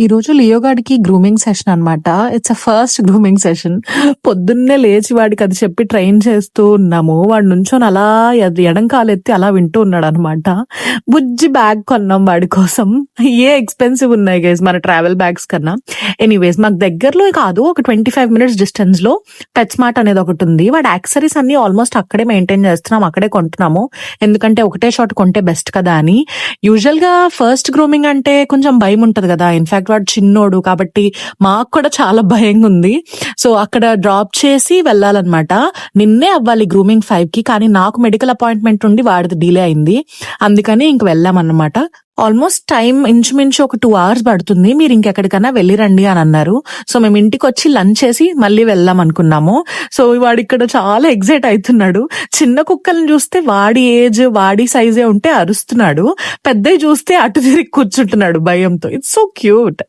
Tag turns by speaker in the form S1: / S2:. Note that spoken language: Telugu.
S1: ఈ రోజు లియోగాడికి గ్రూమింగ్ సెషన్ అనమాట it's a first grooming session. పొద్దున్నే లేచి వాడికి అది చెప్పి ట్రైన్ చేస్తూ ఉన్నాము. వాడు నుంచొని అలా ఎడం కాలెత్తి అలా వింటూ ఉన్నాడు అనమాట బుజ్జి బ్యాగ్ కొన్నాం వాడి కోసం. ఏ ఎక్స్‌పెన్సివ్ ఉన్నాయి గైస్ మన ట్రావెల్ బ్యాగ్స్ కన్నా. ఎనీవేస్ మాకు దగ్గరలో కాదు ఒక 25 మినిట్స్ డిస్టెన్స్‌లో పెట్ స్మార్ట్ అనేది ఒకటి ఉంది వాడి యాక్సరీస్ అన్ని ఆల్మోస్ట్ అక్కడే మెయింటైన్ చేస్తున్నాం. అక్కడే కొంటున్నాము. ఎందుకంటే ఒకటే షాట్ కొంటే బెస్ట్ కదా అని. యూజువల్గా ఫస్ట్ గ్రూమింగ్ అంటే కొంచెం భయం ఉంటది కదా! ఇన్‌ఫాక్ట్ వాడు చిన్నోడు కాబట్టి మాకు కూడా చాలా భయంగా ఉంది సో అక్కడ డ్రాప్ చేసి వెళ్ళాలన్నమాట. నిన్నే అవ్వాలి గ్రూమింగ్ ఫైవ్కి కానీ నాకు మెడికల్ అపాయింట్‌మెంట్ ఉండి వాడిది డిలే అయింది. అందుకని ఇంక వెళ్ళామన్నమాట. ఆల్మోస్ట్ టైం ఇంచుమించు ఒక టూ అవర్స్ పడుతుంది. మీరు ఇంకెక్కడికైనా వెళ్ళిరండి అని అన్నారు. సో మేము ఇంటికి వచ్చి లంచ్ చేసి మళ్ళీ వెళ్దాం అనుకున్నాము. సో వాడిక్కడ చాలా ఎక్సైట్ అవుతున్నాడు చిన్న కుక్కల్ని చూస్తే వాడి ఏజ్, వాడి సైజే ఉంటే అరుస్తున్నాడు. పెద్దయి చూస్తే అటు తిరిగి కూర్చుంటున్నాడు భయంతో. It's so cute.